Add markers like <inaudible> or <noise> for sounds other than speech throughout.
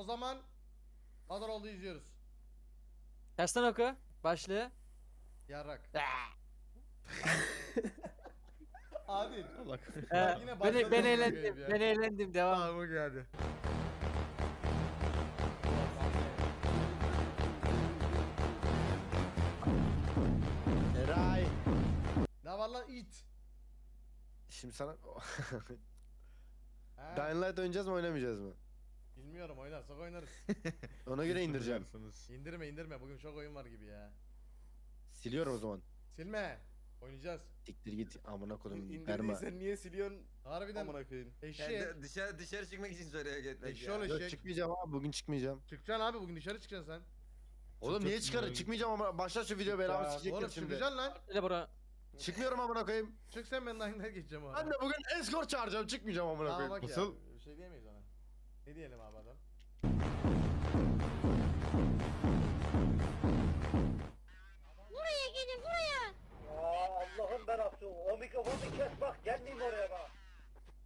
O zaman hazır oldu izliyoruz. Tersten oku. Başlığı. Yarrak. <laughs> Adil. Ee, Yine ben, başladı ben bu eğlendim. ya. Ben eğlendim. Devam. Tamam geldi. Eray. Ne var lan it? Şimdi sana <laughs> He, Dying Light oynayacağız mı oynamayacağız mı? Bilmiyorum oynarsak oynarız. <laughs> Ona göre indireceğim. indirme indirme bugün çok oyun var gibi ya. Siliyorum o zaman. Silme. Oynayacağız. Siktir git amına kodum verme. İndirdiysen niye siliyorsun? Harbiden Amına koyayım. eşek. Yani dışarı dışarı çıkmak için söylüyor gitmek Eşşoğlu ya. Yok eşek. çıkmayacağım abi bugün çıkmayacağım. Çıkacaksın abi bugün dışarı çıkacaksın sen. Oğlum niye çıkarım? Çıkmayacağım ama başla şu video Oğlum sikecekler şimdi. çıkacaksın lan. Öyle bura. Çıkmıyorum amına koyayım. Çık sen ben Light geçeceğim abi. Ben de bugün escort çağıracağım çıkmayacağım amına Tamam koyayım. bak Nasıl? ya. Bir şey diyemeyiz. Ne diyelim abi adam? Buraya gelin buraya. Ya Allah'ın belası o mikrofonu kes bak gelmeyeyim oraya bak.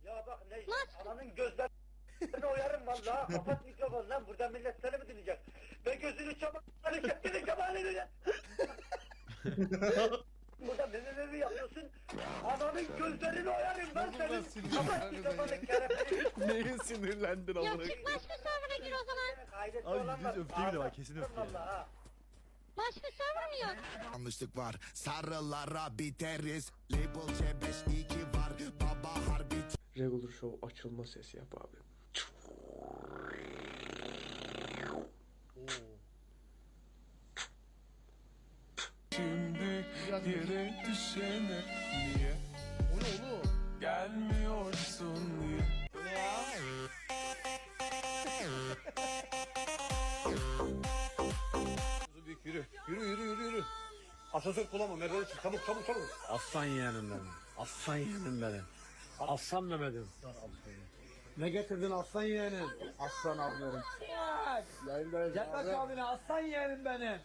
Ya bak ne ananın gözlerini oyarım vallahi kapat mikrofonu lan burada millet seni mi dinleyecek? Ve gözünü çabalını çektiğini çabalını ya. <laughs> Burada ne ne yapıyorsun? Ananın gözlerini oyarım ben Buradan senin. Kapat mikrofonu sinirlendin Ya amına çık başka server'a gir o zaman. Ailesi Abi olan var. bile Ağzına kesin öfke. vallahi ha. Başka server mi yok? yanlışlık var Sarılara biteriz Label C5 iyi ki var Baba harbi Regular Show açılma sesi yap abi. Oo. Biraz yere düşene niye O ne oğlum? gelmiyorsun Asansör kullanma merdivene çık. Çabuk çabuk çabuk. Aslan yeğenim benim. Aslan yeğenim benim. Aslan Mehmet'im. Ne getirdin aslan yeğenim? Aslan ablarım. Yaklaş abine aslan yeğenim benim.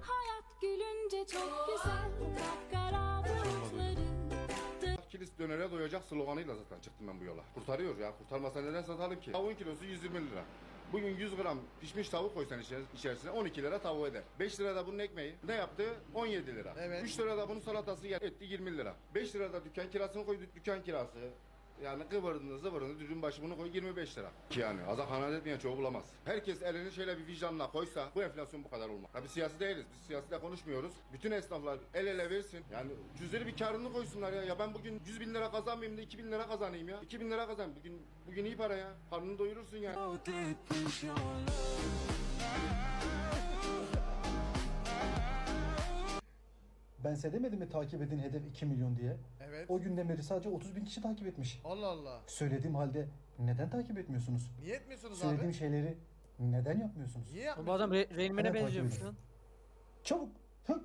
Hayat gülünce çok güzel. Kapkara bulutları. Kilis dönere doyacak sloganıyla zaten çıktım ben bu yola. Kurtarıyor ya. Kurtarmasa neden satalım ki? Tavuğun kilosu 120 lira. Bugün 100 gram pişmiş tavuk koysan içer- içerisine 12 lira tavuğu eder. 5 lira da bunun ekmeği. Ne yaptı? 17 lira. Evet. 3 lira da bunun salatası yer- etti 20 lira. 5 lira da dükkan kirasını koy dükkan kirası. Yani kıvırını zıvırını düdüm başı bunu koy 25 lira. Ki yani aza kanaat etmeyen çoğu bulamaz. Herkes elini şöyle bir vicdanla koysa bu enflasyon bu kadar olmaz. Tabii siyasi değiliz. Biz siyasete konuşmuyoruz. Bütün esnaflar el ele versin. Yani cüzleri bir karını koysunlar ya. Ya ben bugün 100 bin lira kazanmayayım da 2 bin lira kazanayım ya. 2 bin lira kazan. Bugün bugün iyi para ya. Karnını doyurursun yani. Ben size demedim mi takip edin hedef 2 milyon diye? Evet. O günden beri sadece 30 bin kişi takip etmiş. Allah Allah. Söylediğim halde neden takip etmiyorsunuz? Niye etmiyorsunuz Söylediğim abi? şeyleri neden yapmıyorsunuz? Niye Bu yapmıyorsunuz? adam Re Rain Man'e Hemen takip benziyormuş lan. Çabuk! Hı!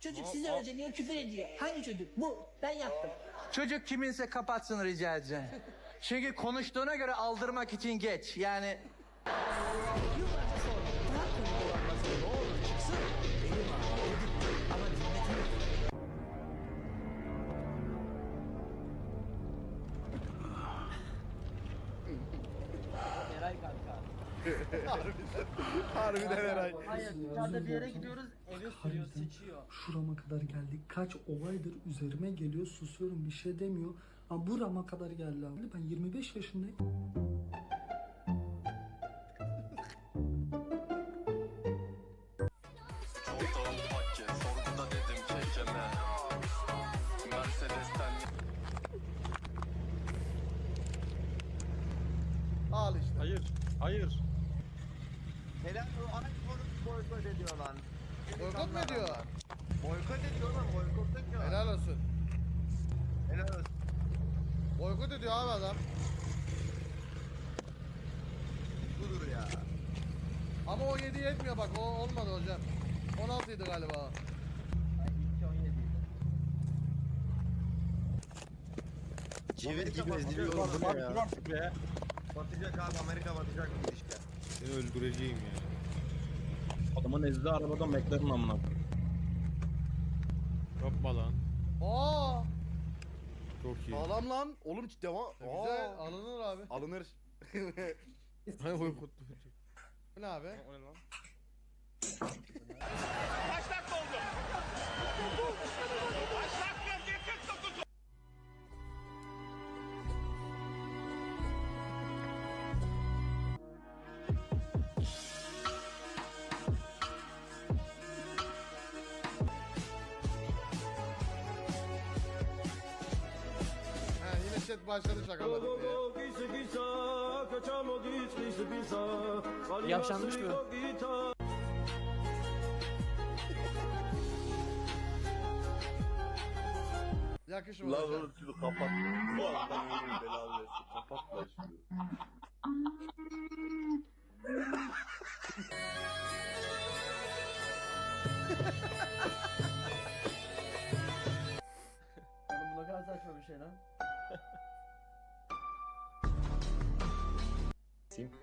Çocuk size önce niye küfür ediyor? Hangi çocuk? Bu. Ben yaptım. Çocuk kiminse kapatsın rica edeceğim. Çünkü konuştuğuna göre aldırmak için geç. Yani Harbiden Eray. Hayır dışarıda bir yere gidiyoruz eve sürüyor sıçıyor. Şurama kadar geldik. Kaç olaydır üzerime geliyor. Susuyorum bir şey demiyor. Ama burama kadar geldi abi. Ben 25 yaşındayım. sorguda dedim kekeme Mercedes'ten Al işte. Hayır. Hayır. Helal o iPhone'u boykot ediyor lan. Boykot mu ediyor? Boykot ediyor lan boykot ediyor. Helal olsun. Helal olsun. Boykot ediyor abi adam. Budur ya. Ama o 7 yetmiyor bak o olmadı hocam. 16 idi galiba. Civit gibi eziliyor. Batacak abi Amerika batacak bu ilişki. Seni öldüreceğim ya. Adamın ezdi arabadan McLaren amına. Yapma lan. Aa! Çok iyi. Sağlam lan. Oğlum devam. Güzel alınır abi. Alınır. <laughs> Bu ne abi? Ha başladı şakalar diye. Yavşanmış mı? Yakışmadı hocam. şunu kapat. Bu adam belanı versin. Kapat lan şunu.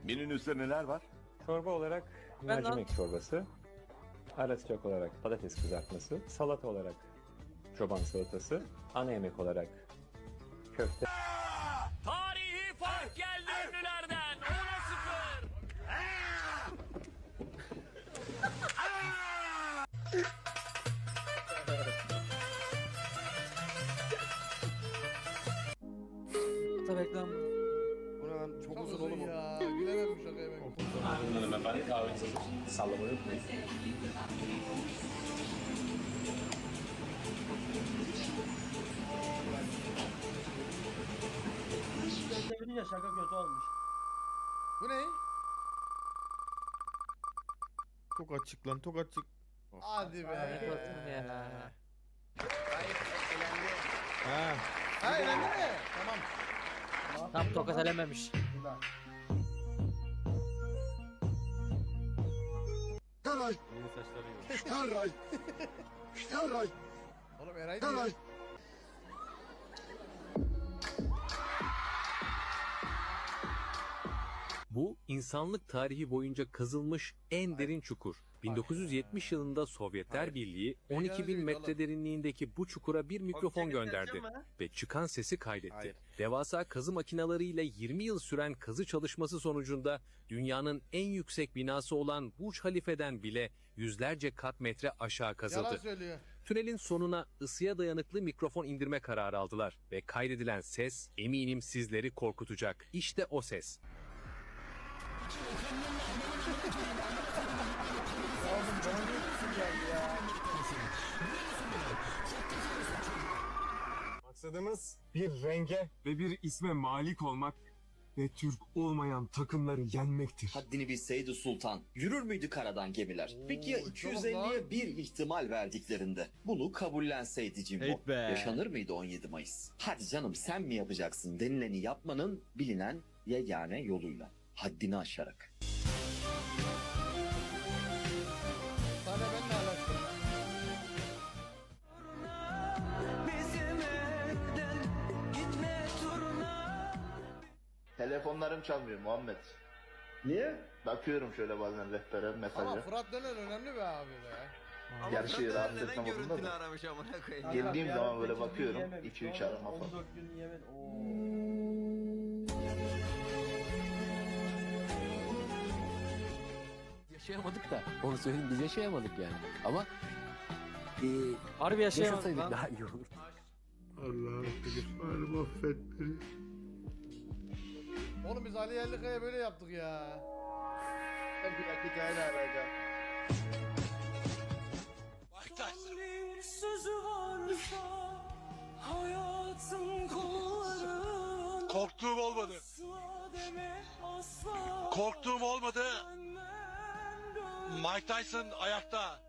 Menünün üstünde neler var? Çorba olarak Ben mercimek çorbası, ara sıcak olarak patates kızartması, salata olarak çoban salatası, ana yemek olarak köfte. Tarihi fark geldi ben. Hanımefendi kahvenizi sallamayı unutmayın. Çevirince şaka kötü olmuş. Bu ne? Çok açık lan çok açık. Hadi be. Ya. Ha. Ha eğlendi mi? Tamam. Tam tokat elememiş. Oğlum Eray değil. Bu insanlık tarihi boyunca kazılmış en derin çukur. 1970 yılında Sovyetler Birliği 12 bin metre derinliğindeki bu çukura bir mikrofon gönderdi ve çıkan sesi kaydetti. Devasa kazı makinalarıyla 20 yıl süren kazı çalışması sonucunda dünyanın en yüksek binası olan Burj Halife'den bile yüzlerce kat metre aşağı kazıldı. Tünelin sonuna ısıya dayanıklı mikrofon indirme kararı aldılar ve kaydedilen ses eminim sizleri korkutacak. İşte o ses. <laughs> Maksadımız bir renge ve bir isme malik olmak ve Türk olmayan takımları yenmektir. Haddini bilseydi sultan. Yürür müydü karadan gemiler? Peki ya Oo, 250'ye bir ihtimal verdiklerinde? Bunu kabullenseydi. Evet be. Yaşanır mıydı 17 Mayıs? Hadi canım sen mi yapacaksın denileni yapmanın bilinen yegane yoluyla. Haddini aşarak. Telefonlarım çalmıyor Muhammed. Niye? Bakıyorum şöyle bazen rehbere Ama Fırat Döner önemli be abi be. Gerçeği rahatsız etme modunda da. aramış amına koyayım. Girdiğim zaman böyle bakıyorum 2-3 arama falan. 14 gün yemin. Yaşayamadık da onu söyleyeyim biz yaşayamadık yani. Ama e, Harbi yaşayamadık lan. daha iyi olur. Allah'ım beni affetti. Oğlum biz Ali Yerlikaya böyle yaptık ya. Bir dakika hala arayacağım. Korktuğum olmadı. Korktuğum olmadı. Mike Tyson ayakta.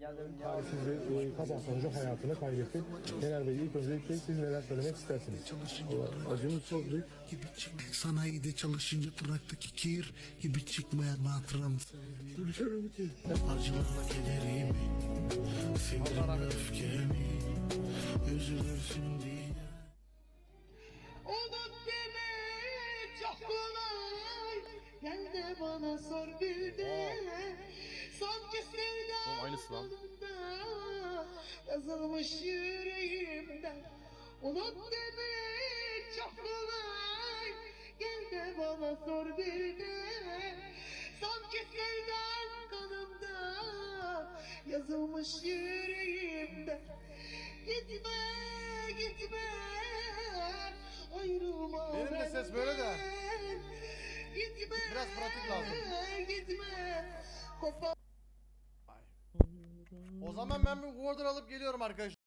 Talihsiz bir e, kaza sonucu hayatını kaybetti. Genel Bey ilk öncelikle siz neler söylemek istersiniz? Acımız çok büyük. Sanayide çalışınca duraktaki kir gibi çıkmayan hatıramız. Acılarla kederimi, sinirimi, öfkemi, üzülürsün diye. Unut çok kolay Gel bana sor bir de Sanki sevda aynısı lan. Yazılmış yüreğimden Unut beni çok kolay Gel de bana sor bir de Sanki sevdan kanımda Yazılmış yüreğimde Gitme gitme Ayrılma Benim de ses böyle de. Gitme Biraz pratik lazım. Gitme Kopar O zaman ben bir warder alıp geliyorum arkadaşlar.